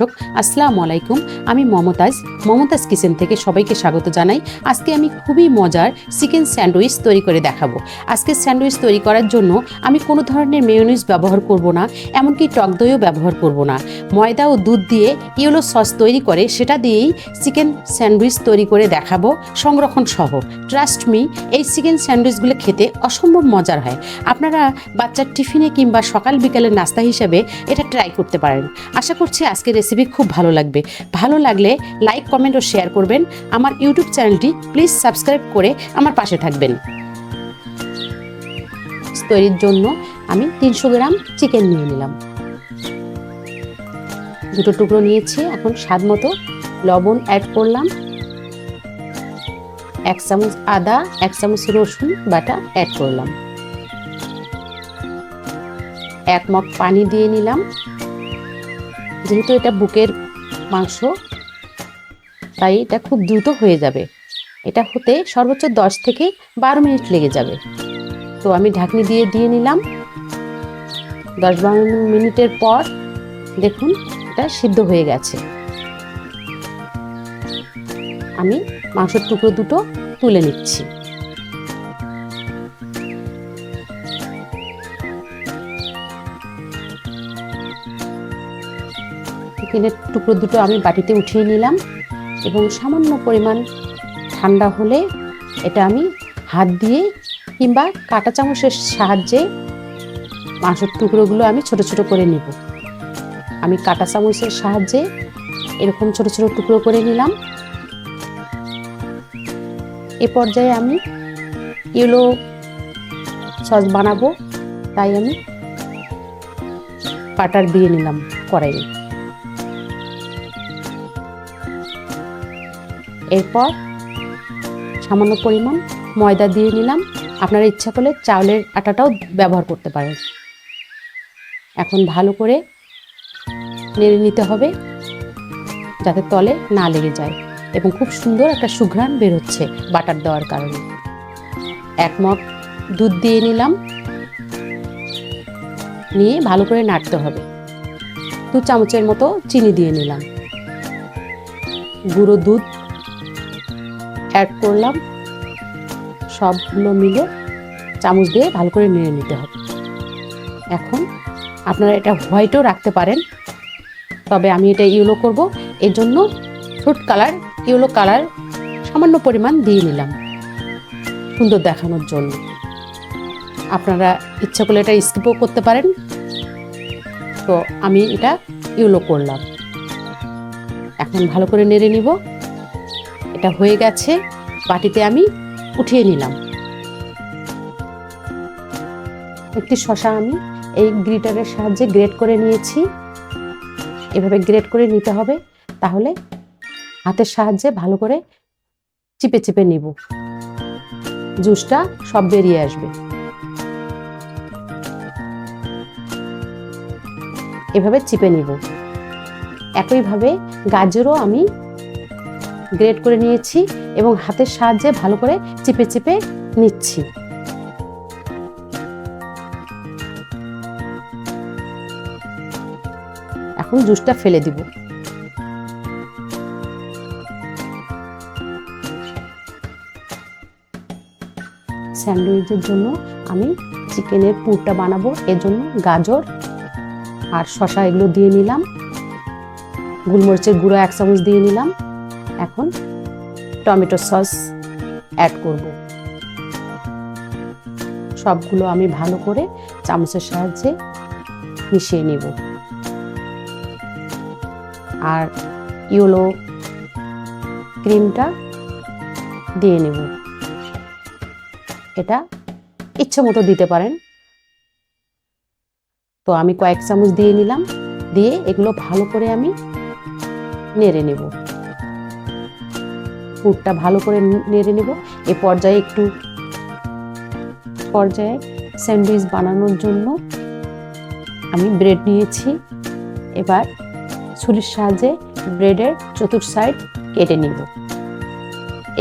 দর্শক, আসসালামু আলাইকুম। আমি মমতাজ মমতাজ কিচেন থেকে সবাইকে স্বাগত জানাই। আজকে আমি খুবই মজার চিকেন স্যান্ডউইচ তৈরি করে দেখাবো। আজকে স্যান্ডউইচ তৈরি করার জন্য আমি কোনো ধরনের মেয়োনিজ ব্যবহার করব না, এমনকি টক দইও ব্যবহার করব না। ময়দা ও দুধ দিয়ে ইয়েলো সস তৈরি করে সেটা দিয়েই চিকেন স্যান্ডউইচ তৈরি করে দেখাবো সংরক্ষণ সহ। ট্রাস্ট মি এই চিকেন স্যান্ডউইচগুলো খেতে অসম্ভব মজার হয়। আপনারা বাচ্চার টিফিনে কিংবা সকাল বিকালের নাস্তা হিসেবে এটা ট্রাই করতে পারেন। আশা করছি আজকের রেসিপি খুব ভালো লাগবে। ভালো লাগলে লাইক কমেন্ট ও শেয়ার করবেন। আমার ইউটিউব চ্যানেলটি প্লিজ সাবস্ক্রাইব করে আমার পাশে থাকবেন। তৈরির জন্য আমি তিনশো গ্রাম চিকেন নিয়ে নিলাম। দুটো টুকরো নিয়েছি, এখন স্বাদ মতো লবণ অ্যাড করলাম। এক চামচ আদা, এক চামচ রসুন বাটা অ্যাড করলাম। এক মগ পানি দিয়ে নিলাম। যেহেতু এটা বুকের মাংস, তাই এটা খুব দ্রুত হয়ে যাবে। এটা হতে সর্বোচ্চ দশ থেকে বারো মিনিট লেগে যাবে। তো আমি ঢাকনি দিয়ে দিয়ে নিলাম। দশ বারো মিনিটের পর দেখুন এটা সিদ্ধ হয়ে গেছে। আমি মাংসের টুকরো দুটো তুলে নিচ্ছি। চিকেনের টুকরো দুটো আমি বাটিতে উঠিয়ে নিলাম এবং সামান্য পরিমাণ ঠান্ডা হলে এটা আমি হাত দিয়ে কিংবা কাঁটা চামচের সাহায্যে মাংসের টুকরোগুলো আমি ছোট ছোট করে নিব। আমি কাটা চামচের সাহায্যে এরকম ছোট ছোট টুকরো করে নিলাম। এ পর্যায়ে আমি ইয়েলো সস বানাবো, তাই আমি বাটার দিয়ে নিলাম কড়াইয়ে। এরপর সামান্য পরিমাণ ময়দা দিয়ে নিলাম। আপনারা ইচ্ছা করলে চাউলের আটাটাও ব্যবহার করতে পারেন। এখন ভালো করে নেড়ে নিতে হবে যাতে তলে না লেগে যায় এবং খুব সুন্দর একটা সুঘ্রাণ বের হচ্ছে বাটার দেওয়ার কারণে। এক মগ দুধ দিয়ে নিলাম। নিয়ে ভালো করে নাড়তে হবে। দু চামচের মতো চিনি দিয়ে নিলাম। গুঁড়ো দুধ অ্যাড করলাম। সবগুলো মিলে চামচ দিয়ে ভালো করে নেড়ে নিতে হবে। এখন আপনারা এটা হোয়াইটও রাখতে পারেন। তবে আমি এটা ইউলো করব। এর জন্য ফ্রুট কালার ইউলো কালার সামান্য পরিমাণ দিয়ে নিলাম। সুন্দর দেখানোর জন্য। আপনারা ইচ্ছা করলে এটা স্কিপও করতে পারেন। তো আমি এটা ইউলো করলাম। এখন ভালো করে নেড়ে নিব। এটা হয়ে গেছে, বাটিতে আমি উঠিয়ে নিলাম। একটি শশা আমি এই গ্রিটারের সাহায্যে গ্রেট করে নিয়েছি। এভাবে গ্রেট করে নিতে হবে, তাহলে হাতের সাহায্যে ভালো করে চিপে চিপে নিব। জুসটা সব বেরিয়ে আসবে। এভাবে চিপে নিব। একইভাবে গাজরও আমি গ্রেট করে নিয়েছি এবং হাতের সাহায্যে ভালো করে চিপে চিপে নিচ্ছি। এখন জুসটা ফেলে দিব। স্যান্ডউইচের জন্য আমি চিকেনের পুরটা বানাবো, এর জন্য গাজর আর শশা এগুলো দিয়ে নিলাম। গোলমরিচের গুঁড়ো এক চামচ দিয়ে নিলাম। এখন টমেটো সস অ্যাড করব। সবগুলো আমি ভালো করে চামচের সাহায্যে মিশিয়ে নেব। আর ইয়েলো ক্রিমটা দিয়ে নেব। এটা ইচ্ছে মতো দিতে পারেন। তো আমি কয়েক চামচ দিয়ে নিলাম। দিয়ে এগুলো ভালো করে আমি নেড়ে নেব। পুরটা ভালো করে নেড়ে নেব। এ পর্যায়ে একটু পর্যায়ে স্যান্ডউইচ বানানোর জন্য আমি ব্রেড নিয়েছি। এবার ছুরির সাহায্যে ব্রেডের চতুর সাইড কেটে নিব।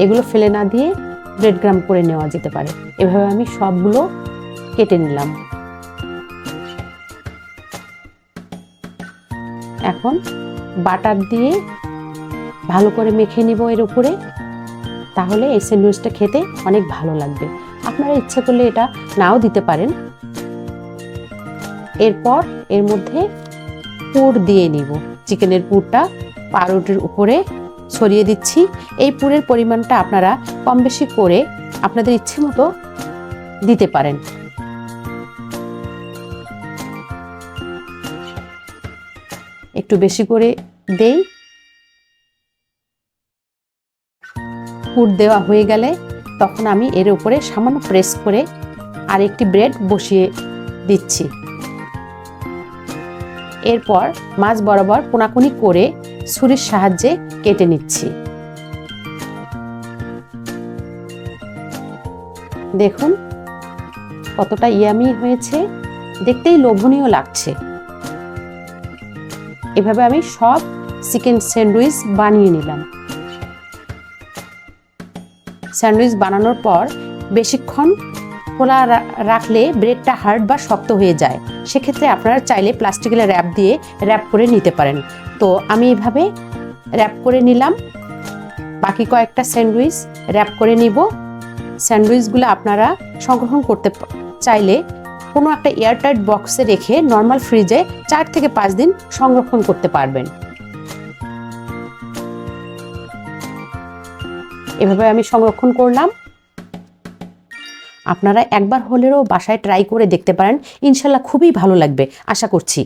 এগুলো ফেলে না দিয়ে ব্রেড গ্রাম করে নেওয়া যেতে পারে। এভাবে আমি সবগুলো কেটে নিলাম। এখন বাটার দিয়ে ভালো করে মেখে নিব এর উপরে। তাহলে এই স্যান্ডউইচটা খেতে অনেক ভালো লাগবে। আপনারা ইচ্ছা করলে এটা নাও দিতে পারেন। এরপর এর মধ্যে পুর দিয়ে নিব। চিকেনের পুরটা পাউরুটির উপরে ছড়িয়ে দিচ্ছি। এই পুরের পরিমাণটা আপনারা কম বেশি করে আপনাদের ইচ্ছে মতো দিতে পারেন। একটু বেশি করে দেই। পুর দেওয়া হয়ে গেলে তখন আমি এর উপরে সামান্য প্রেস করে আরেকটি ব্রেড বসিয়ে দিচ্ছি। এরপর মাছ বরাবর কোনাকুনি করে ছুরির সাহায্যে কেটে নিচ্ছি। দেখুন কতটা ইয়ামি হয়েছে, দেখতেই লোভনীয় লাগছে। এভাবে আমি সব চিকেন স্যান্ডউইচ বানিয়ে নিলাম। স্যান্ডউইচ বানানোর পর বেশিক্ষণ খোলা রাখলে ব্রেডটা হার্ড বা শক্ত হয়ে যায়। সেক্ষেত্রে আপনারা চাইলে প্লাস্টিকের র্যাপ দিয়ে র্যাপ করে নিতে পারেন। তো আমি এভাবে র্যাপ করে নিলাম। বাকি কয়েকটা স্যান্ডউইচ র্যাপ করে নিব। স্যান্ডউইচগুলো আপনারা সংগ্রহণ করতে চাইলে কোনো একটা এয়ারটাইট বক্সে রেখে নর্মাল ফ্রিজে চার থেকে পাঁচ দিন সংরক্ষণ করতে পারবেন। এভাবে আমি সংরক্ষণ করলাম। আপনারা একবার হলেও বাসায় ট্রাই করে দেখতে পারেন। ইনশাল্লাহ খুবই ভালো লাগবে, আশা করছি।